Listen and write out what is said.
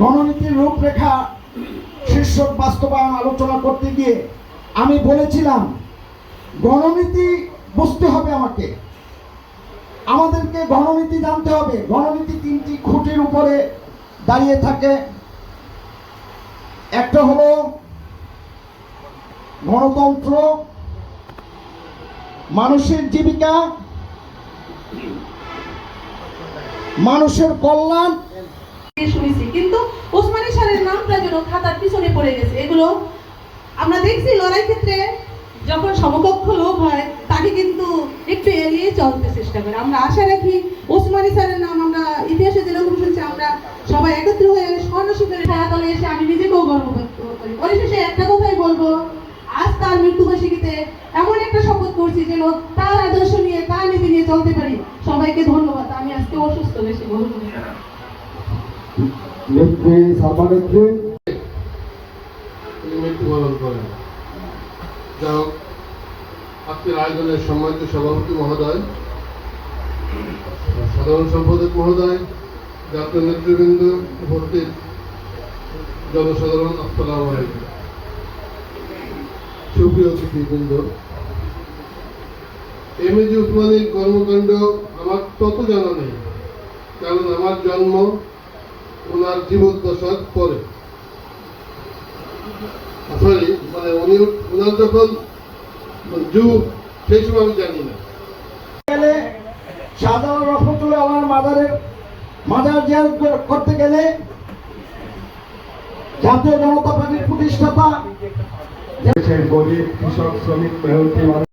গণনীতির রূপরেখা শীর্ষক বাস্তবায়ন আলোচনা করতে গিয়ে আমি বলেছিলাম, গণনীতি বুঝতে হবে আমাকে। আমাদেরকে গণনীতি জানতে হবে। গণনীতি তিনটি খুঁটির উপরে দাঁড়িয়ে থাকে। একটা হলো গণতন্ত্র, মানুষের জীবিকা, মানুষের কল্যাণ। শুনেছি কিন্তু ওসমানী সারের নামটা যেন খাতার পিছনে পড়ে গেছে। এগুলো আমরা দেখছি লড়াই ক্ষেত্রে যখন সমকক্ষ লোক হয়, তাকে কিন্তু একটু এড়িয়ে চলতে চেষ্টা করে। আমরা আশা রাখি ওসমানী স্যারের নাম আমরা ইতিহাসে যেরকম শুনছি আমরা সবাই একত্র হয়ে স্বর্ণশিখরে ছায়াতলে এসে আমি নিজেকেও গর্ববোধ করি। পরিশেষে একটা কথাই বলব, আজ তার মৃত্যুবার্ষিকীতে এমন একটা শপথ করছি যেন তার আদর্শ নিয়ে, তার নীতি নিয়ে চলতে পারি। সবাইকে ধন্যবাদ। আমি আজকে অসুস্থ, বেশি বলব নেত্রী সর্বানেত্রী মৃত্যুবরণ করেন। যা হোক, আজকের আয়োজনের সম্মানিত সভাপতি মহোদয়, সাধারণ সম্পাদক মহোদয়, জাতীয় নেতৃবৃন্দ উপস্থিত, জনসাধারণ, আসসালাম আলাইকুম। সুপ্রিয় অতিথিবৃন্দ এম এ জি উসমানীর কর্মকাণ্ড আমার তত জানা নেই, কারণ আমার জন্ম ওনার জীবদ্দশার পরে। সরি মানে উনি ওনার যখন যুগ সেই সময় আমি জানি না। গেলে সাধারণ রহমতুল্লাহ আমার মাদারের মাদার জিয়ারত করতে গেলে জাতীয় জনতা পার্টির প্রতিষ্ঠাতা গরিব কৃষক শ্রমিক মেহনতি